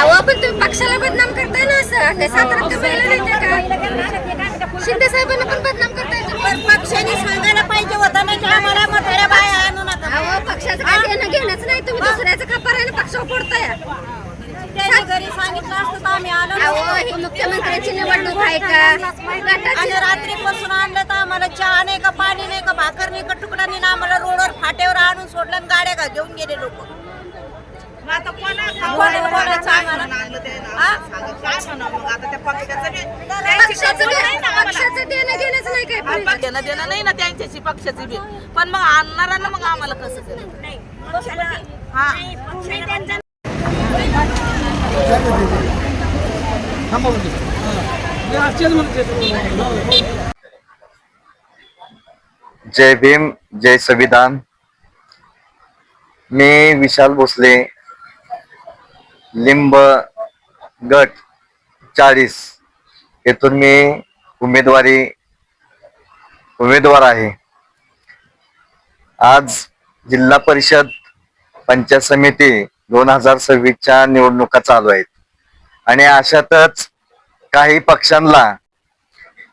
अहो पण तुम्ही पक्षाला बदनाम करताय ना असं. साताऱ्यात का नाही शिंदे साहेबांना पण बदनाम करताय तुम्ही. पक्षाने सांगायला पाहिजे होतं ना की आम्हाला म्हाताऱ्या बाया आणू नका. अहो पक्षाचं काय घेणं घेणंच नाही. तुम्ही दुसऱ्याचं खपाराने पक्षावर पडताय त्यांनी घरी सांगितलं असतं तर आम्ही आलो. अहो ही मुख्यमंत्र्याची निवडणूक आहे का? आणि गटाची रात्रीपासून आणलं तर आम्हाला चहा नाही का पाणी नाही का भाकर नाही का तुकडा नाही ना आम्हाला रोडवर फाट्यावर आणून सोडलं आणि गाड्या का घेऊन गेले लोक. आम्हाला? पक्षाचं पक्षाचं देणं घेणंच नाही काय पण. देणं देणं नाही ना त्यांच्याशी पक्षाची बी पण मग आणणाऱ्यांना मग आम्हाला कसं करायचं? हा जय भीम जय संविधान मी विशाल भोसले लिंब गट चाळीस. येथून मी उमेदवारी उमेदवार आहे. आज जिल्हा परिषद पंचायत समिती दोन हजार सव्वीसच्या निवडणुका चालू आहेत. आणि अशातच काही पक्षांना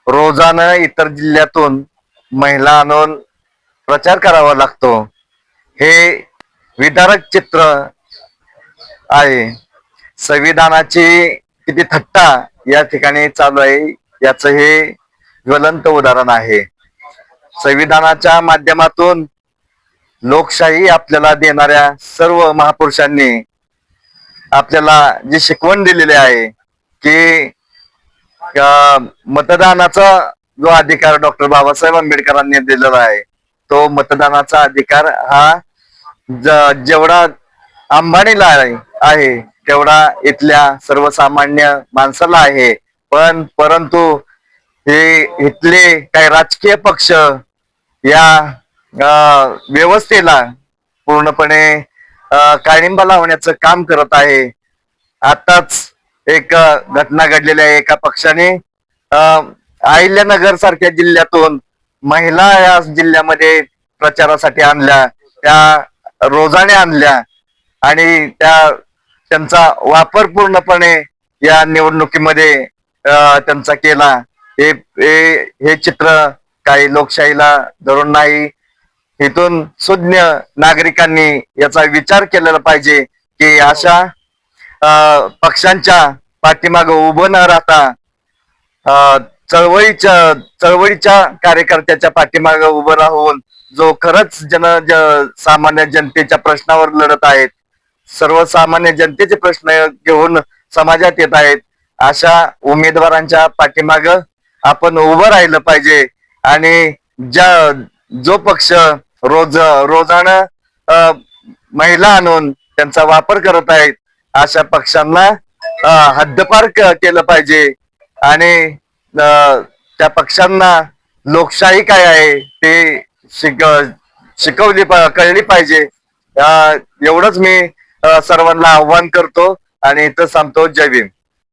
रोजानं इतर जिल्ह्यातून महिला आणून प्रचार करावा लागतो. हे विदारक चित्र आहे. संविधानाची किती थट्टा या ठिकाणी चालू आहे याच हे ज्वलंत उदाहरण आहे. संविधानाच्या माध्यमातून लोकशाही आपल्याला देणाऱ्या सर्व महापुरुषांनी आपल्याला जी शिकवण दिलेली आहे की मतदानाचा जो अधिकार डॉक्टर बाबासाहेब आंबेडकरांनी दिलेला आहे तो मतदानाचा अधिकार हा ज- जेवढा अंबानीला आहे, तेवढा इथल्या सर्वसामान्य माणसाला आहे. पण परंतु हे इथले काही राजकीय पक्ष या व्यवस्थेला पूर्णपणे काळिंबा लावण्याचं काम करत आहे. आताच एक घटना घडलेली आहे एका पक्षाने. अहिल्यानगर सारख्या जिल्ह्यातून महिला या जिल्ह्यामध्ये प्रचारासाठी आणल्या त्या रोजाने आणल्या आणि त्या त्यांचा वापर पूर्णपणे या निवडणुकीमध्ये त्यांचा केला. हे हे चित्र काही लोकशाहीला धरून नाही. इथून सुज्ञ नागरिकांनी याचा विचार केलेला पाहिजे की अशा पक्षांच्या पाठीमाग उभं न राहता चळवळीच्या चळवळीच्या कार्यकर्त्याच्या पाठीमाग उभं राहून जो खरंच जन सामान्य जनतेच्या प्रश्नावर लढत आहेत सर्वसामान्य जनतेचे प्रश्न घेऊन समाजात येत आहेत. अशा उमेदवारांच्या पाठीमाग आपण उभं राहिलं पाहिजे. आणि ज्या जो पक्ष रोज रोजानं महिला आणून त्यांचा वापर करत आहेत अशा पक्षांना हद्दपार केलं पाहिजे. आणि त्या पक्षांना लोकशाही काय आहे ते शिक शिकवली कळली पाहिजे. एवढंच मी सर्वांना आव्हान करतो आणि इथं सांगतो जय भीम.